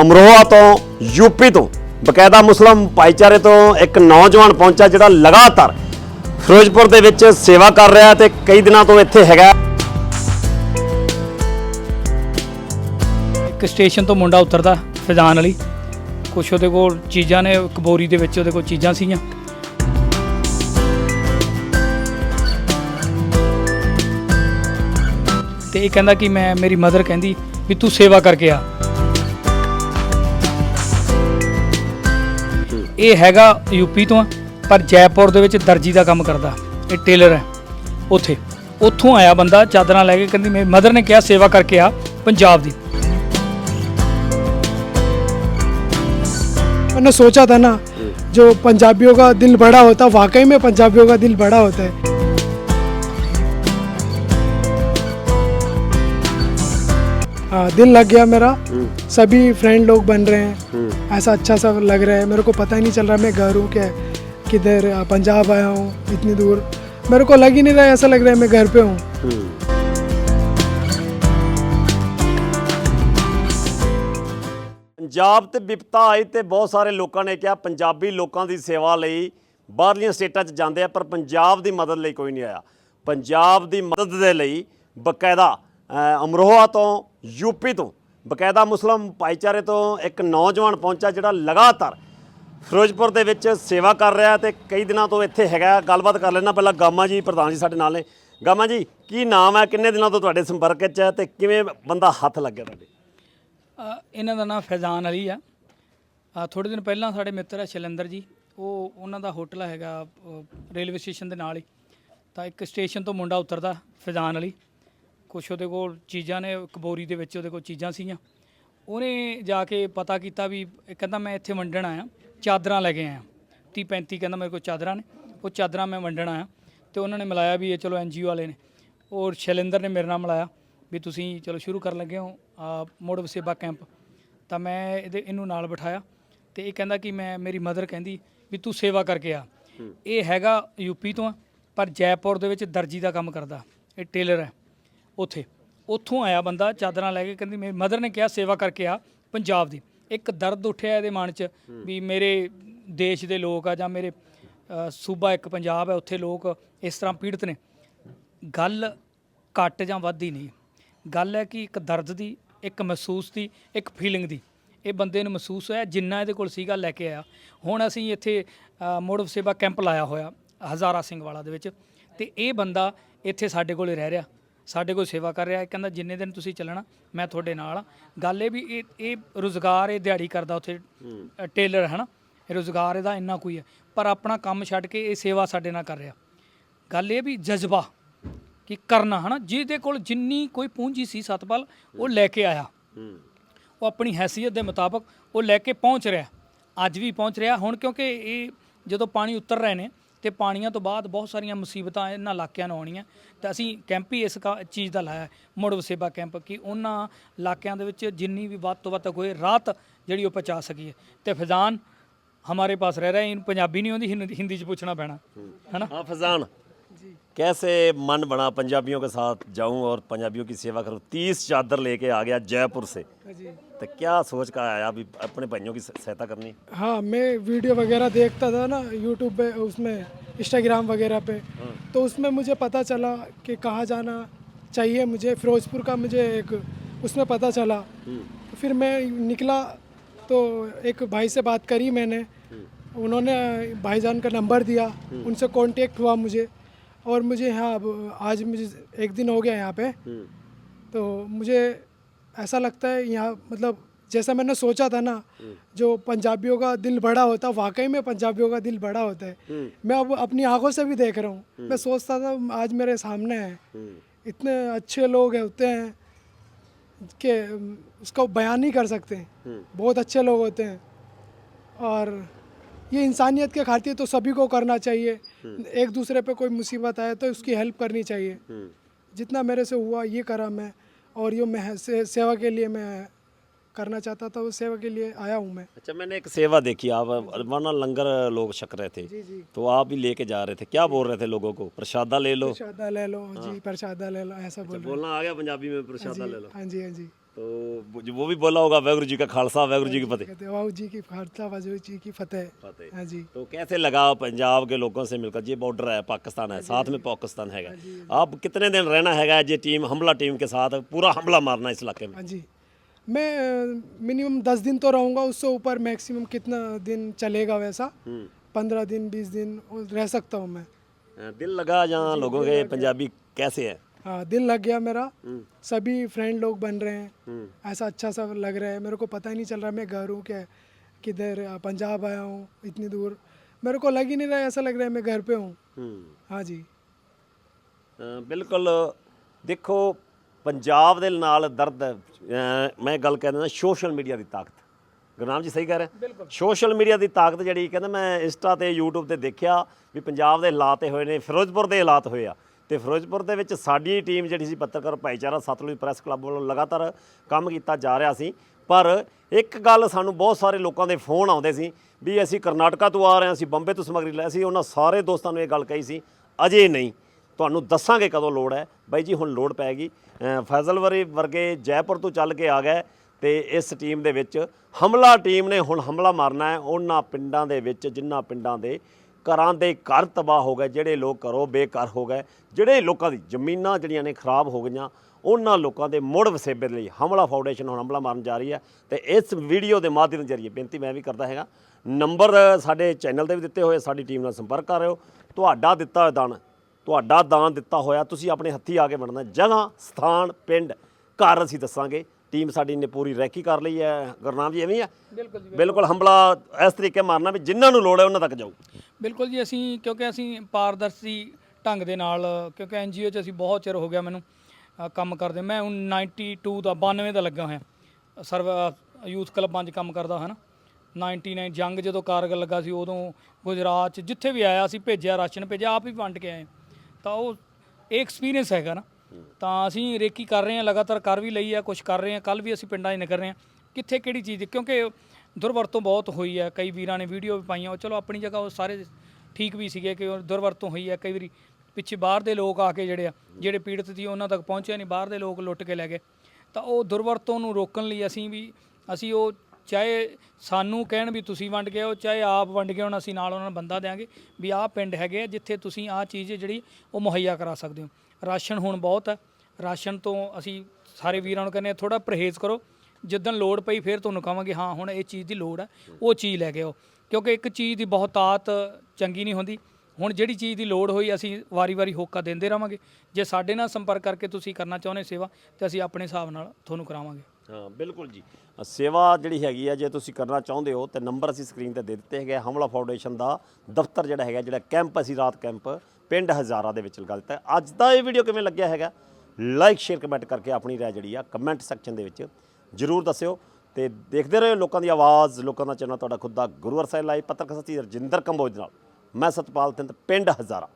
ਅਮਰੋਹਾ ਤੋਂ ਯੂਪੀ ਤੋਂ, ਬਕਾਇਦਾ ਮੁਸਲਮ ਭਾਈਚਾਰੇ ਤੋਂ ਇੱਕ ਨੌਜਵਾਨ ਪਹੁੰਚਾ ਜਿਹੜਾ ਲਗਾਤਾਰ ਫਿਰੋਜ਼ਪੁਰ ਦੇ ਵਿੱਚ ਸੇਵਾ ਕਰ ਰਿਹਾ ਹੈ ਤੇ ਕਈ ਦਿਨਾਂ ਤੋਂ ਇੱਥੇ ਹੈਗਾ ਇੱਕ ਸਟੇਸ਼ਨ ਤੋਂ ਮੁੰਡਾ ਉਤਰਦਾ ਫੈਜ਼ਾਨ ਵਾਲੀ। ਕੁਛ ਉਹਦੇ ਕੋਲ ਚੀਜ਼ਾਂ ਨੇ, ਇੱਕ ਬੋਰੀ ਦੇ ਵਿੱਚ ਉਹਦੇ ਕੋਲ ਚੀਜ਼ਾਂ ਸੀਗੀਆਂ। ਤੇ ਇਹ ਕਹਿੰਦਾ ਕਿ ਮੈਂ, ਮੇਰੀ ਮਦਰ ਕਹਿੰਦੀ ਵੀ ਤੂੰ ਸੇਵਾ ਕਰਕੇ ਆ। ਇਹ ਹੈਗਾ ਯੂਪੀ ਤੋਂ ਆ, ਪਰ ਜੈਪੁਰ ਦੇ ਵਿੱਚ ਦਰਜੀ ਦਾ ਕੰਮ ਕਰਦਾ ਇਹ ਟੇਲਰ ਹੈ ਉੱਥੇ ਉੱਥੋਂ ਆਇਆ ਬੰਦਾ ਚਾਦਰਾਂ ਲੈ ਕੇ ਕਹਿੰਦੀ ਮੇਰੀ ਮਦਰ ਨੇ ਕਿਹਾ ਸੇਵਾ ਕਰਕੇ ਆ ਪੰਜਾਬ ਦੀ मैंने सोचा था ना जो पंजाबियों का दिल बड़ा होता वाकई में पंजाबियों का दिल बड़ा होता है हाँ दिल लग गया मेरा सभी फ्रेंड लोग बन रहे हैं ऐसा अच्छा सा लग रहा है मेरे को पता ही नहीं चल रहा मैं घर हूँ क्या किधर आ, पंजाब आया हूँ इतनी दूर मेरे को लग ही नहीं रहा है, ऐसा लग रहा है मैं घर पे हूँ ਪੰਜਾਬ ਤੇ ਵਿਪਤਾ ਆਈ ਤੇ ਬਹੁਤ ਸਾਰੇ ਲੋਕਾਂ ਨੇ ਕਿਹਾ ਪੰਜਾਬੀ ਲੋਕਾਂ ਦੀ ਸੇਵਾ ਲਈ ਬਾਹਰਲੀਆਂ ਸਟੇਟਾਂ 'ਚ ਜਾਂਦੇ ਆ ਪਰ ਪੰਜਾਬ ਦੀ ਮਦਦ ਲਈ ਕੋਈ ਨਹੀਂ ਆਇਆ ਪੰਜਾਬ ਦੀ ਮਦਦ ਦੇ ਲਈ ਬਕਾਇਦਾ ਅ, ਅਮਰੋਹਾ ਤੋਂ ਯੂਪੀ ਤੋਂ। ਬਕਾਇਦਾ ਮੁਸਲਮ ਭਾਈਚਾਰੇ ਤੋਂ ਇੱਕ ਨੌਜਵਾਨ ਪਹੁੰਚਾ ਜਿਹੜਾ ਲਗਾਤਾਰ ਫਿਰੋਜ਼ਪੁਰ ਦੇ ਵਿੱਚ ਸੇਵਾ ਕਰ ਰਿਹਾ ਤੇ ਕਈ ਦਿਨਾਂ ਤੋਂ ਇੱਥੇ ਹੈਗਾ। ਗੱਲਬਾਤ ਕਰ ਲੈਣਾ ਪਹਿਲਾਂ ਗਾਮਾ ਜੀ ਪ੍ਰਧਾਨ ਜੀ ਸਾਡੇ ਨਾਲ ਨੇ। ਗਾਮਾ ਜੀ ਕੀ ਨਾਮ ਹੈ? ਕਿੰਨੇ ਦਿਨਾਂ ਤੋਂ ਤੁਹਾਡੇ ਸੰਪਰਕ 'ਚ ਹੈ ਤੇ ਕਿਵੇਂ ਬੰਦਾ ਹੱਥ ਲੱਗਿਆ ਤੁਹਾਡੇ? ਅ, ਇਹਨਾਂ ਦਾ ਨਾਮ ਫੈਜ਼ਾਨ ਅਲੀ ਆ। ਅ, ਥੋੜੇ ਦਿਨ ਪਹਿਲਾਂ ਸਾਡੇ ਮਿੱਤਰ ਹੈ ਸ਼ੈਲੰਦਰ ਜੀ। ਉਹ ਉਹਨਾਂ ਦਾ ਹੋਟਲ ਹੈਗਾ ਅ, ਰੇਲਵੇ ਸਟੇਸ਼ਨ ਦੇ ਨਾਲ ਹੀ। ਤਾਂ ਇੱਕ ਸਟੇਸ਼ਨ ਤੋਂ ਮੁੰਡਾ ਉਤਰਦਾ ਫੈਜ਼ਾਨ ਅਲੀ। ਕੁਛ ਉਹਦੇ ਕੋਲ ਚੀਜ਼ਾਂ ਨੇ ਇੱਕ ਬੋਰੀ ਦੇ ਵਿੱਚ ਉਹਦੇ ਕੋਲ ਚੀਜ਼ਾਂ ਸੀਗੀਆਂ। ਉਹਨੇ ਜਾ ਕੇ ਪਤਾ ਕੀਤਾ ਵੀ ਇਹ ਕਹਿੰਦਾ ਮੈਂ ਇੱਥੇ ਵੰਡਣ ਆਇਆ ਚਾਦਰਾਂ ਲੈ ਕੇ ਆਇਆ। 30 35 ਕਹਿੰਦਾ ਮੇਰੇ ਕੋਲ ਚਾਦਰਾਂ ਨੇ ਉਹ ਚਾਦਰਾਂ ਮੈਂ ਵੰਡਣ ਆਇਆ। ਤੇ ਉਹਨਾਂ ਨੇ ਮਿਲਾਇਆ ਵੀ ਇਹ ਚਲੋ ਐਨਜੀਓ ਵਾਲੇ ਨੇ। ਔਰ ਸ਼ੈਲੰਦਰ ਨੇ ਮੇਰੇ ਨਾਲ ਮਿਲਾਇਆ ਵੀ ਤੁਸੀਂ ਚਲੋ ਸ਼ੁਰੂ ਕਰਨ ਲੱਗੇ ਹੋ ਆ ਮੁੜ ਵਸੇਬਾ ਕੈਂਪ। ਤਾਂ ਮੈਂ ਇਹਦੇ ਇਹਨੂੰ ਨਾਲ ਬਿਠਾਇਆ ਤੇ ਇਹ ਕਹਿੰਦਾ ਕਿ ਮੈਂ ਮੇਰੀ ਮਦਰ ਕਹਿੰਦੀ ਵੀ ਤੂੰ ਸੇਵਾ ਕਰਕੇ ਆ। ਇਹ ਹੈਗਾ ਯੂਪੀ ਤੋਂ ਪਰ ਜੈਪੁਰ ਦੇ ਵਿੱਚ ਦਰਜੀ ਦਾ ਕੰਮ ਕਰਦਾ। ਇਹ ਟੇਲਰ ਹੈ। ਉੱਥੇ। ਉੱਥੋਂ ਆਇਆ ਬੰਦਾ ਚਾਦਰਾਂ ਲੈ ਕੇ ਕਹਿੰਦੀ ਮੇਰੀ ਮਦਰ ਨੇ ਕਿਹਾ ਸੇਵਾ ਕਰਕੇ ਆ ਪੰਜਾਬ ਦੀ। ਇੱਕ ਦਰਦ ਉੱਠਿਆ ਇਹਦੇ ਮਨ 'ਚ ਵੀ ਮੇਰੇ ਦੇਸ਼ ਦੇ ਲੋਕ ਆ ਜਾਂ ਮੇਰੇ ਅ, ਸੂਬਾ ਇੱਕ ਪੰਜਾਬ ਹੈ ਉੱਥੇ ਲੋਕ ਇਸ ਤਰ੍ਹਾਂ ਪੀੜਤ ਨੇ। ਗੱਲ ਘੱਟ ਜਾਂ ਵੱਧ ਹੀ ਨਹੀਂ। ਗੱਲ ਹੈ ਕਿ ਇੱਕ ਦਰਦ ਦੀ ਇੱਕ ਮਹਿਸੂਸ ਦੀ ਇੱਕ ਫੀਲਿੰਗ ਦੀ। ਇਹ ਬੰਦੇ ਨੂੰ ਮਹਿਸੂਸ ਹੋਇਆ ਜਿੰਨਾ ਇਹਦੇ ਕੋਲ ਸੀਗਾ ਲੈ ਕੇ ਆਇਆ। ਹੁਣ ਅਸੀਂ ਇੱਥੇ ਅ, ਮੁੜ ਸੇਵਾ ਕੈਂਪ ਲਾਇਆ ਹੋਇਆ ਹਜ਼ਾਰਾ ਸਿੰਘ ਵਾਲਾ ਦੇ ਵਿੱਚ। ਤੇ ਇਹ ਬੰਦਾ ਇੱਥੇ ਸਾਡੇ ਕੋਲੇ ਰਹਿ ਰਿਹਾ। ਸਾਡੇ ਕੋਲ ਸੇਵਾ ਕਰ ਰਿਹਾ ਇਹ ਕਹਿੰਦਾ ਜਿੰਨੇ ਦਿਨ ਤੁਸੀਂ ਚੱਲਣਾ ਮੈਂ ਤੁਹਾਡੇ ਨਾਲ ਆ ਗੱਲ ਇਹ ਵੀ ਇਹ ਇਹ ਰੋਜ਼ਗਾਰ ਇਹ ਦਿਹਾੜੀ ਕਰਦਾ ਉੱਥੇ ਅ, ਟੇਲਰ ਹੈ ਨਾ ਇਹ ਰੋਜ਼ਗਾਰ ਇਹਦਾ ਇੰਨਾ ਕੋਈ ਹੈ। ਪਰ ਆਪਣਾ ਕੰਮ ਛੱਡ ਕੇ ਇਹ ਸੇਵਾ ਸਾਡੇ ਨਾਲ ਕਰ ਰਿਹਾ। ਗੱਲ ਇਹ ਵੀ ਜਜ਼ਬਾ ਕਿ ਕਰਨਾ ਹਨਾ? ਜਿਹਦੇ ਕੋਲ ਜਿੰਨੀ ਕੋਈ ਪੂੰਜੀ ਸੀ ਸਤਪਾਲ ਉਹ ਲੈ ਕੇ ਆਇਆ। ਉਹ ਆਪਣੀ ਹੈਸੀਅਤ ਦੇ ਮੁਤਾਬਕ ਉਹ ਲੈ ਕੇ ਪਹੁੰਚ ਰਿਹਾ। ਅੱਜ ਵੀ ਪਹੁੰਚ ਰਿਹਾ। ਹੁਣ ਕਿਉਂਕਿ ਇਹ ਜਦੋਂ ਪਾਣੀ ਉਤਰ ਰਹੇ ਨੇ ਤੇ ਪਾਣੀਆਂ ਤੋਂ ਬਾਅਦ ਬਹੁਤ ਸਾਰੀਆਂ ਮੁਸੀਬਤਾਂ ਇਹਨਾਂ ਇਲਾਕਿਆਂ ਨੂੰ ਆਉਣੀਆਂ ਤੇ ਅਸੀਂ ਕੈਂਪ ਹੀ ਇਸ ਕਾ- ਚੀਜ਼ ਦਾ ਲਾਇਆ ਹੈ, ਮੁੜ ਵਸੇਬਾ ਕੈਂਪ ਕਿ ਉਹਨਾਂ ਇਲਾਕਿਆਂ ਦੇ ਵਿੱਚ ਜਿੰਨੀ ਵੀ ਵੱਧ ਤੋਂ ਵੱਧ ਕੋਈ ਰਾਹਤ ਜਿਹੜੀ ਉਹ ਪਹੁੰਚਾ ਸਕੀਏ ਤੇ ਫੈਜ਼ਾਨ ਹਮਾਰੇ ਪਾਸ ਰਹਿ ਰਿਹਾ ਇਹਨੂੰ ਪੰਜਾਬੀ ਨਹੀਂ ਆਉਂਦੀ ਹਿੰਦੀ ਹਿੰਦੀ ਚ ਪੁੱਛਣਾ ਪੈਣਾ ਹੈਨਾ हाँ फैजान कैसे मन बना पंजाबियों के साथ जाऊं और पंजाबियों की सेवा करूं तीस चादर लेके आ गया जयपुर से जी तो क्या सोच का आया अभी अपने भाइयों की सहायता करनी? हाँ मैं वीडियो वगैरह देखता था ना यूट्यूब पे उसमें इंस्टाग्राम वगैरह पे। तो उसमें मुझे पता चला कि कहाँ जाना चाहिए मुझे। फिरोजपुर का मुझे एक उसमें पता चला। तो फिर मैं निकला तो एक भाई से बात करी मैंने। उन्होंने भाईजान का नंबर दिया। उनसे कांटेक्ट हुआ मुझे। और मुझे यहाँ अब आज मुझे एक दिन हो गया यहाँ पे। तो मुझे ऐसा लगता है यहाँ मतलब जैसा मैंने सोचा था ना जो पंजाबियों का दिल बड़ा होता है वाकई में पंजाबियों का दिल बड़ा होता है। मैं अब अपनी आँखों से भी देख रहा हूँ। मैं सोचता था आज मेरे सामने है। इतने अच्छे लोग हैं होते हैं कि उसको बयान नहीं कर सकते। बहुत अच्छे लोग होते हैं। और ये इंसानियत के खातिर तो सभी को करना चाहिए। एक दूसरे पे कोई मुसीबत आए तो उसकी हेल्प करनी चाहिए। जितना मेरे से हुआ ये करा मैं। और ये मैं से, सेवा के लिए मैं करना चाहता था उस सेवा के लिए आया हूँ मैं। अच्छा मैंने एक सेवा देखी आप वरना लंगर लोग छक रहे थे। जी जी। तो आप भी लेके जा रहे थे। क्या बोल रहे थे लोगों को? प्रसादा ले लो। प्रसादा ले लो जी प्रसादा ले लो ऐसा बोल बोलना आ गया पंजाबी में प्रसादा ले लो। हाँ जी हाँ जी। तो वो जो- वो भी बोला होगा वाहगुरु जी का खालसा वाहगुरु जी की फतेह। वाह जी की खालसा वाजू जी की फतेह। फतेह। हाँ जी। तो कैसे लगा पंजाब के लोगों से मिलकर? ये बॉर्डर है पाकिस्तान है साथ में पाकिस्तान हैगा आप कितने दिन रहना हैगा ये टीम हमला टीम के साथ? पूरा हमला मारना इस इलाके में। हाँ जी। मैं मिनिमम दस दिन तो रहूँगा उससे ऊपर मैक्सिमम कितना दिन चलेगा वैसा? पंद्रह दिन बीस दिन रह सकता हूँ मैं। दिल लगा जहाँ लोगों के पंजाबी कैसे है? हाँ दिल लग गया मेरा सभी फ्रेंड लोग बन रहे हैं ऐसा अच्छा सा लग रहा है मेरे को पता ही नहीं चल रहा मैं घर हूँ क्या किधर अ, पंजाब आया हूँ इतनी दूर मेरे को लग ही नहीं रहा है ऐसा लग रहा है मैं घर पे हूँ हम्म हाँ जी ਅ, ਬਿਲਕੁਲ ਦੇਖੋ ਪੰਜਾਬ ਦੇ ਨਾਲ ਦਰਦ ਅ, ਮੈਂ ਗੱਲ ਕਹਿੰਦਾ ਨਾ ਸੋਸ਼ਲ ਮੀਡੀਆ ਦੀ ਤਾਕਤ ਗੁਰਨਾਮ ਜੀ ਸਹੀ ਕਹਿ ਰਹੇ ਸੋਸ਼ਲ ਮੀਡੀਆ ਦੀ ਤਾਕਤ ਜਿਹੜੀ ਕਹਿੰਦਾ ਮੈਂ ਇੰਸਟਾ ਤੇ YouTube ਤੇ ਦੇਖਿਆ ਵੀ ਪੰਜਾਬ ਦੇ ਹਾਲਾਤ ਇਹ ਹੋਏ ਨੇ ਫਿਰੋਜ਼ਪੁਰ ਦੇ ਹਾਲਾਤ ਹੋਏ ਆ ਤੇ ਫਿਰੋਜ਼ਪੁਰ ਦੇ ਵਿੱਚ ਸਾਡੀ ਟੀਮ ਜਿਹੜੀ ਸੀ ਪੱਤਰਕਾਰ ਭਾਈਚਾਰਾ ਸਤਲੁਜ ਪ੍ਰੈਸ ਕਲੱਬ ਵੱਲੋਂ ਲਗਾਤਾਰ ਕੰਮ ਕੀਤਾ ਜਾ ਰਿਹਾ ਸੀ। ਪਰ ਇੱਕ ਗੱਲ ਸਾਨੂੰ ਬਹੁਤ ਸਾਰੇ ਲੋਕਾਂ ਦੇ ਫੋਨ ਆਉਂਦੇ ਸੀ ਵੀ ਅਸੀਂ ਕਰਨਾਟਕਾ ਤੋਂ ਆ ਰਹੇ ਹਾਂ, ਅਸੀਂ ਬੰਬੇ ਤੋਂ ਸਮੱਗਰੀ ਲੈ ਅਸੀਂ ਉਹਨਾਂ ਸਾਰੇ ਦੋਸਤਾਂ ਨੂੰ ਇਹ ਗੱਲ ਕਹੀ ਸੀ, ਅਜੇ ਨਹੀਂ, ਤੁਹਾਨੂੰ ਦੱਸਾਂਗੇ ਕਦੋਂ ਲੋੜ ਹੈ? ਬਾਈ ਜੀ, ਹੁਣ ਲੋੜ ਪੈ ਗਈ। ਫੈਜ਼ਲਵਰੀ ਵਰਗੇ ਜੈਪੁਰ ਤੋਂ ਚੱਲ ਕੇ ਆ ਗਏ ਤੇ ਇਸ ਟੀਮ ਦੇ ਵਿੱਚ ਹਮਲਾ, ਟੀਮ ਨੇ ਹੁਣ ਹਮਲਾ ਮਾਰਨਾ ਹੈ। ਉਹਨਾਂ ਪਿੰਡਾਂ ਦੇ ਵਿੱਚ ਜਿਨ੍ਹਾਂ ਪਿੰਡਾਂ ਦੇ ਘਰਾਂ ਦੇ ਘਰ ਤਬਾਹ ਹੋ ਗਏ ਜਿਹੜੇ ਲੋਕ ਘਰੋਂ ਬੇਘਰ ਹੋ ਗਏ ਜਿਹੜੇ ਲੋਕਾਂ ਦੀ ਜ਼ਮੀਨਾਂ ਜਿਹੜੀਆਂ ਨੇ ਖਰਾਬ ਹੋ ਗਈਆਂ ਉਹਨਾਂ ਲੋਕਾਂ ਦੇ ਮੁੜ ਵਸੇਬੇ ਲਈ ਹਮਲਾ ਫਾਊਂਡੇਸ਼ਨ ਹੁਣ ਹਮਲਾ ਮਾਰਨ ਜਾ ਰਹੀ ਹੈ ਤੇ ਇਸ ਵੀਡੀਓ ਦੇ ਮਾਧਿਅਮ ਜਰੀਏ ਬੇਨਤੀ ਮੈਂ ਵੀ ਕਰਦਾ ਹੈਗਾ। ਨੰਬਰ ਸਾਡੇ ਚੈਨਲ ਤੇ ਵੀ ਦਿੱਤੇ ਹੋਏ ਸਾਡੀ ਟੀਮ ਨਾਲ ਸੰਪਰਕ ਕਰ ਰਹੇ ਹੋ। ਤੁਹਾਡਾ ਦਿੱਤਾ ਹੋਇਆ ਦਾਨ ਤੁਹਾਡਾ ਦਾਨ ਦਿੱਤਾ ਹੋਇਆ ਤੁਸੀਂ ਆਪਣੇ ਹੱਥੀ ਆ ਕੇ ਵੰਡਣਾ ਜਗ੍ਹਾ ਸਥਾਨ ਪਿੰਡ ਘਰ ਅਸੀਂ ਦੱਸਾਂਗੇ। ਟੀਮ ਸਾਡੀ ਨੇ ਪੂਰੀ ਰੈਕੀ ਕਰ ਲਈ ਹੈ। ਗੁਰਨਾਮ ਜੀ ਐਵੇਂ ਹੀ ਆ ਬਿਲਕੁਲ ਜੀ ਬਿਲਕੁਲ। ਹਮਲਾ ਇਸ ਤਰੀਕੇ ਮਾਰਨਾ ਵੀ ਜਿਨ੍ਹਾਂ ਨੂੰ ਲੋੜ ਹੈ ਉਹਨਾਂ ਤੱਕ ਜਾਊ। ਬਿਲਕੁਲ ਜੀ ਅਸੀਂ ਕਿਉਂਕਿ ਅਸੀਂ ਪਾਰਦਰਸ਼ੀ ਢੰਗ ਦੇ ਨਾਲ ਕਿਉਂਕਿ ਐਨਜੀਓ 'ਚ ਅਸੀਂ ਬਹੁਤ ਚਿਰ ਹੋ ਗਿਆ ਮੈਨੂੰ ਅ, ਕੰਮ ਕਰਦੇ। ਮੈਂ ਹੁਣ 92 ਦਾ 92 ਦਾ ਲੱਗਾ ਹੋਇਆ। ਸਰਵ ਯੂਥ ਕਲੱਬਾਂ 'ਚ ਕੰਮ ਕਰਦਾ ਹਾਂ ਨਾ। 99 ਜੰਗ ਜਦੋਂ ਕਾਰਗਲ ਲੱਗਾ ਸੀ ਉਦੋਂ ਗੁਜਰਾਤ 'ਚ ਜਿੱਥੇ ਵੀ ਆਇਆ ਅਸੀਂ ਭੇਜਿਆ ਰਾਸ਼ਨ ਭੇਜਿਆ ਆਪ ਹੀ ਵੰਡ ਕੇ ਆਏ। ਤਾਂ ਉਹ ਇਹ ਐਕਸਪੀਰੀਅੰਸ ਹੈਗਾ ਨਾ। ਤਾਂ ਅਸੀਂ ਰੇਕੀ ਕਰ ਰਹੇ ਹਾਂ ਲਗਾਤਾਰ ਕਰ ਵੀ ਲਈ ਹੈ ਕੁਝ ਕਰ ਰਹੇ ਹਾਂ ਕੱਲ ਵੀ ਅਸੀਂ ਪਿੰਡਾਂ 'ਚ ਨਿਕਲ ਰਹੇ ਹਾਂ। ਕਿੱਥੇ ਕਿਹੜੀ ਚੀਜ਼ ਕਿਉਂਕਿ ਦੁਰਵਰਤੋਂ ਬਹੁਤ ਹੋਈ ਹੈ, ਕਈ ਵੀਰਾਂ ਨੇ ਵੀਡੀਓ ਵੀ ਪਾਈਆਂ, ਉਹ ਚਲੋ ਆਪਣੀ ਜਗ੍ਹਾ ਉਹ ਸਾਰੇ ਠੀਕ ਵੀ ਸੀਗੇ ਕਿ ਉਹ ਦੁਰਵਰਤੋਂ ਹੋਈ ਹੈ, ਕਈ ਵਾਰੀ ਪਿੱਛੇ ਬਾਹਰ ਦੇ ਲੋਕ ਆ ਕੇ ਜਿਹੜੇ ਆ, ਜਿਹੜੇ ਪੀੜਤ ਸੀ ਉਹਨਾਂ ਤੱਕ ਪਹੁੰਚਿਆ ਨਹੀਂ, ਬਾਹਰ ਦੇ ਲੋਕ ਲੁੱਟ ਕੇ ਲੈ ਗਏ। ਤਾਂ ਉਹ ਦੁਰਵਰਤੋਂ ਨੂੰ ਰੋਕਣ ਲਈ ਅਸੀਂ ਵੀ, ਅਸੀਂ ਉਹ ਚਾਹੇ ਸਾਨੂੰ ਕਹਿਣ ਵੀ ਤੁਸੀਂ ਵੰਡ ਗਏ ਹੋ ਚਾਹੇ ਆਪ ਵੰਡ ਗਏ ਹੋਣ ਅਸੀਂ ਨਾਲ ਉਹਨਾਂ ਨੂੰ ਬੰਦਾ ਦੇਾਂਗੇ ਵੀ ਆਹ ਪਿੰਡ ਹੈਗੇ ਆ ਜਿੱਥੇ ਤੁਸੀਂ ਆਹ ਚੀਜ਼ ਜਿਹੜੀ ਉਹ ਮੁਹੱਈਆ ਕਰਾ ਸਕਦੇ ਹੋ। ਰਾਸ਼ਨ ਹੁਣ ਬਹੁਤ ਹੈ, ਰਾਸ਼ਨ ਤੋਂ ਅਸੀਂ ਸਾਰੇ ਵੀਰਾਂ ਨੂੰ ਕਹਿੰਦੇ ਆ ਥੋੜਾ ਪਰਹੇਜ਼ ਕਰੋ ਜਿੱਦਣ ਲੋੜ ਪਈ ਫਿਰ ਤੁਹਾਨੂੰ ਕਹਾਂਗੇ, ਹਾਂ, ਹੁਣ ਇਹ ਚੀਜ਼ ਦੀ ਲੋੜ ਹੈ ਉਹ ਚੀਜ਼ ਲੈ ਕੇ ਆਓ। ਕਿਉਂਕਿ ਇੱਕ ਚੀਜ਼ ਦੀ ਬਹੁਤਾਤ ਚੰਗੀ ਨਹੀਂ ਹੁੰਦੀ। ਹੁਣ ਜਿਹੜੀ ਚੀਜ਼ ਦੀ ਲੋੜ ਹੋਈ, ਅਸੀਂ ਵਾਰੀ-ਵਾਰੀ ਹੋਕਾ ਦਿੰਦੇ ਰਵਾਂਗੇ ਜੇ ਸਾਡੇ ਨਾਲ ਸੰਪਰਕ ਕਰਕੇ ਤੁਸੀਂ ਕਰਨਾ ਚਾਹੁੰਦੇ ਸੇਵਾ, ਤੇ ਅਸੀਂ ਆਪਣੇ ਹਿਸਾਬ ਨਾਲ ਤੁਹਾਨੂੰ ਕਰਾਵਾਂਗੇ। ਹਾਂ, ਬਿਲਕੁਲ ਜੀ। ਸੇਵਾ ਜਿਹੜੀ ਹੈਗੀ ਆ, ਜੇ ਤੁਸੀਂ ਕਰਨਾ ਚਾਹੁੰਦੇ ਹੋ, ਤੇ ਨੰਬਰ ਅਸੀਂ ਸਕਰੀਨ ਤੇ ਦੇ ਦਿੱਤੇ ਹੈਗੇ ਹਮਲਾ ਫਾਊਂਡੇਸ਼ਨ ਦਾ ਦਫ਼ਤਰ ਜਿਹੜਾ ਹੈਗਾ, ਜਿਹੜਾ ਕੈਂਪ ਅਸੀਂ ਰਾਤ ਕੈਂਪ ਪਿੰਡ ਹਜ਼ਾਰਾ ਦੇ ਵਿੱਚ ਲਗਾ ਹੈ। ਅੱਜ ਦਾ ਇਹ ਵੀਡੀਓ ਕਿਵੇਂ ਲੱਗਿਆ ਹੈਗਾ? ਲਾਈਕ, ਸ਼ੇਅਰ, ਕਮੈਂਟ ਕਰਕੇ ਆਪਣੀ ਰਾਏ ਜਿਹੜੀ ਆ, ਕਮੈਂਟ ਸੈਕਸ਼ਨ ਦੇ ਵਿੱਚ ਜਰੂਰ ਦੱਸਿਓ ਤੇ ਦੇਖਦੇ ਰਹੋ ਲੋਕਾਂ ਦੀ ਆਵਾਜ਼, ਲੋਕਾਂ ਦਾ ਚੈਨਲ ਤੁਹਾਡਾ ਖੁਦ ਦਾ ਗੁਰੂ ਸਾਹਿਬ ਲਾਈਵ ਪੱਤਰਕਾਰ ਸਤੀ ਰਜਿੰਦਰ ਕੰਬੋਜ ਨਾਲ। ਮੈਂ ਸਤਪਾਲ ਸਿੰਘ, ਪਿੰਡ ਹਜ਼ਾਰਾ।